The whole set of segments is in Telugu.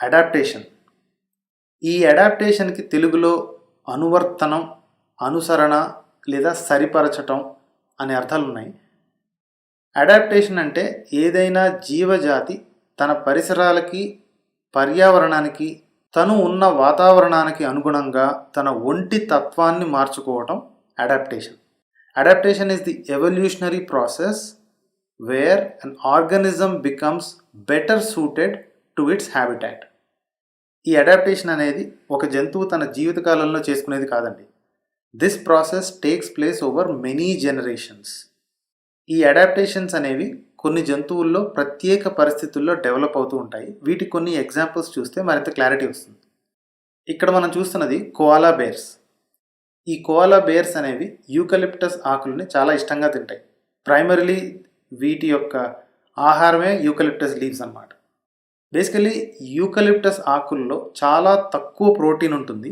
అడాప్టేషన్. ఈ అడాప్టేషన్కి తెలుగులో అనువర్తనం అనుసరణ లేదా సరిపరచటం అనే అర్థాలు ఉన్నాయి అడాప్టేషన్ అంటే ఏదైనా జీవజాతి తన పరిసరాలకి పర్యావరణానికి తను ఉన్న వాతావరణానికి అనుగుణంగా తన ఒంటి తత్వాన్ని మార్చుకోవటం adaptation. Adaptation is the evolutionary process where an organism becomes better suited to its habitat. ఈ అడాప్టేషన్ అనేది ఒక జంతువు తన జీవితకాలంలో చేసుకునేది కాదండి. This process takes place over many generations ఈ అడాప్టేషన్స్ అనేవి కొన్ని జంతువుల్లో ప్రత్యేక పరిస్థితుల్లో డెవలప్ అవుతూ ఉంటాయి. వీటి కొన్ని ఎగ్జాంపుల్స్ చూస్తే మరింత క్లారిటీ వస్తుంది. ఇక్కడ మనం చూస్తున్నది కోఆలా బేర్స్ ఈ కోఆలా బేర్స్ అనేవి యూకలిప్టస్ ఆకులని చాలా ఇష్టంగా తింటాయి. ప్రైమరీలీ వీటి యొక్క ఆహారమే యూకలిప్టస్ లీవ్స్ అన్నమాట. బేసికలీ యూకలిప్టస్ ఆకుల్లో చాలా తక్కువ ప్రోటీన్ ఉంటుంది.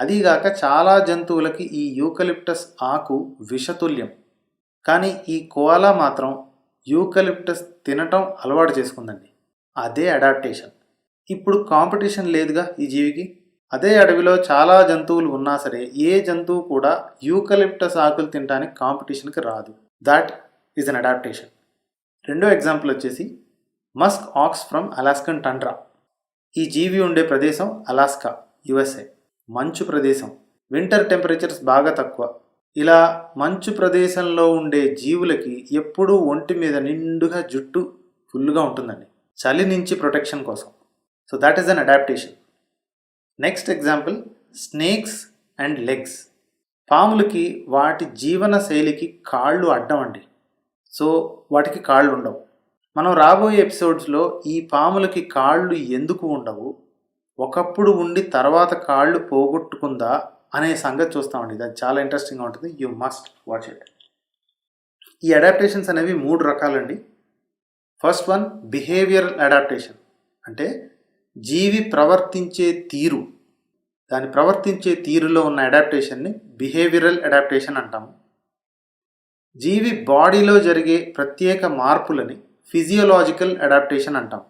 అదీగాక చాలా జంతువులకి ఈ యూకలిప్టస్ ఆకు విషతుల్యం. కానీ ఈ కోలా మాత్రం యూకలిప్టస్ తినటం అలవాటు చేసుకుందండి. అదే అడాప్టేషన్ ఇప్పుడు కాంపిటీషన్ లేదుగా ఈ జీవికి? అదే అడవిలో చాలా జంతువులు ఉన్నా సరే ఏ జంతువు కూడా యూకలిప్టస్ ఆకులు తినడానికి కాంపిటీషన్కి రాదు. దాట్ ఈజ్ అన్ అడాప్టేషన్ రెండో ఎగ్జాంపుల్ వచ్చేసి musk ox from Alaskan tundra. ఈ జీవి ఉండే ప్రదేశం అలాస్కా యుఎస్ఏ. మంచు ప్రదేశం. వింటర్ టెంపరేచర్స్ బాగా తక్కువ. ఇలా మంచు ప్రదేశంలో ఉండే జీవులకి ఎప్పుడూ ఒంటి మీద నిండుగా జుట్టు ఫుల్గా ఉంటుందండి. చలి నుంచి ప్రొటెక్షన్ కోసం. So that is an adaptation next example snakes and legs పాములకి వాటి జీవన శైలికి కాళ్ళు అడ్డం అండి. సో వాటికి కాళ్ళు ఉండవు. మనం రాబోయే ఎపిసోడ్స్లో ఈ పాములకి కాళ్ళు ఎందుకు ఉండవు? ఒకప్పుడు ఉండి తర్వాత కాళ్ళు పోగొట్టుకుందా? అనే సంగతి చూస్తామండి. దాన్ని చాలా ఇంట్రెస్టింగ్గా ఉంటుంది. యూ మస్ట్ వాచ్ ఇట్ ఈ అడాప్టేషన్స్ అనేవి మూడు రకాలండి. ఫస్ట్ వన్ బిహేవియరల్ అడాప్టేషన్ అంటే జీవి ప్రవర్తించే తీరు. దాని ప్రవర్తించే తీరులో ఉన్న అడాప్టేషన్ని బిహేవియరల్ అడాప్టేషన్ అంటాము. జీవి బాడీలో జరిగే ప్రత్యేక మార్పులని ఫిజియోలాజికల్ అడాప్టేషన్ అంటాం.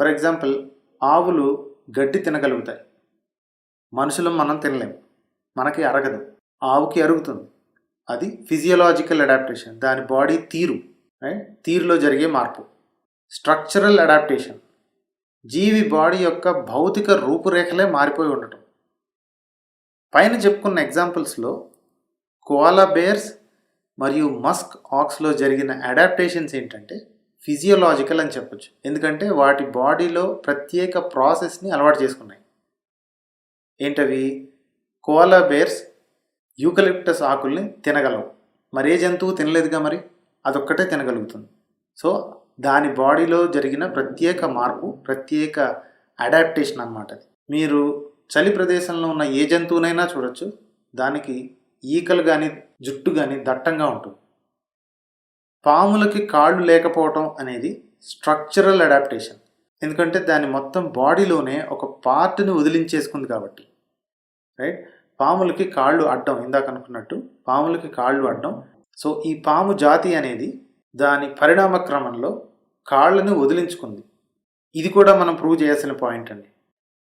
ఫర్ ఎగ్జాంపుల్ ఆవులు గడ్డి తినగలుగుతాయి. మనుషులు మనం తినలేం. మనకి అరగదు. ఆవుకి అరుగుతుంది. అది ఫిజియోలాజికల్ అడాప్టేషన్ దాని బాడీ తీరు తీరులో జరిగే మార్పు. స్ట్రక్చరల్ అడాప్టేషన్ జీవి బాడీ యొక్క భౌతిక రూపురేఖలే మారిపోయి ఉండటం. పైన చెప్పుకున్న ఎగ్జాంపుల్స్లో కోలా బేర్స్ మరియు మస్క్ ఆక్స్లో జరిగిన అడాప్టేషన్స్ ఏంటంటే ఫిజియోలాజికల్ అని చెప్పొచ్చు. ఎందుకంటే వాటి బాడీలో ప్రత్యేక ప్రాసెస్ని అలవాటు చేసుకున్నాయి. ఏంటవి? కోలా బేర్స్ యూకలిప్టస్ ఆకుల్ని తినగలవు. మరే జంతువు తినలేదుగా మరి? అదొక్కటే తినగలుగుతుంది. సో దాని బాడీలో జరిగిన ప్రత్యేక మార్పు ప్రత్యేక అడాప్టేషన్ అన్నమాట మీరు చలి ప్రదేశంలో ఉన్న ఏ జంతువునైనా చూడొచ్చు. దానికి ఈకలు కానీ జుట్టు కానీ దట్టంగా ఉంటుంది. పాములకి కాళ్ళు లేకపోవటం అనేది స్ట్రక్చరల్ అడాప్టేషన్. ఎందుకంటే దాని మొత్తం బాడీలోనే ఒక పార్ట్ని వదిలించేసుకుంది కాబట్టి. రైట్? పాములకి కాళ్ళు అడ్డం ఇందాక అనుకున్నట్టు పాములకి కాళ్ళు అడ్డం. సో ఈ పాము జాతి అనేది దాని పరిణామ క్రమంలో కాళ్ళని వదిలించుకుంది. ఇది కూడా మనం ప్రూవ్ చేయాల్సిన పాయింట్ అండి.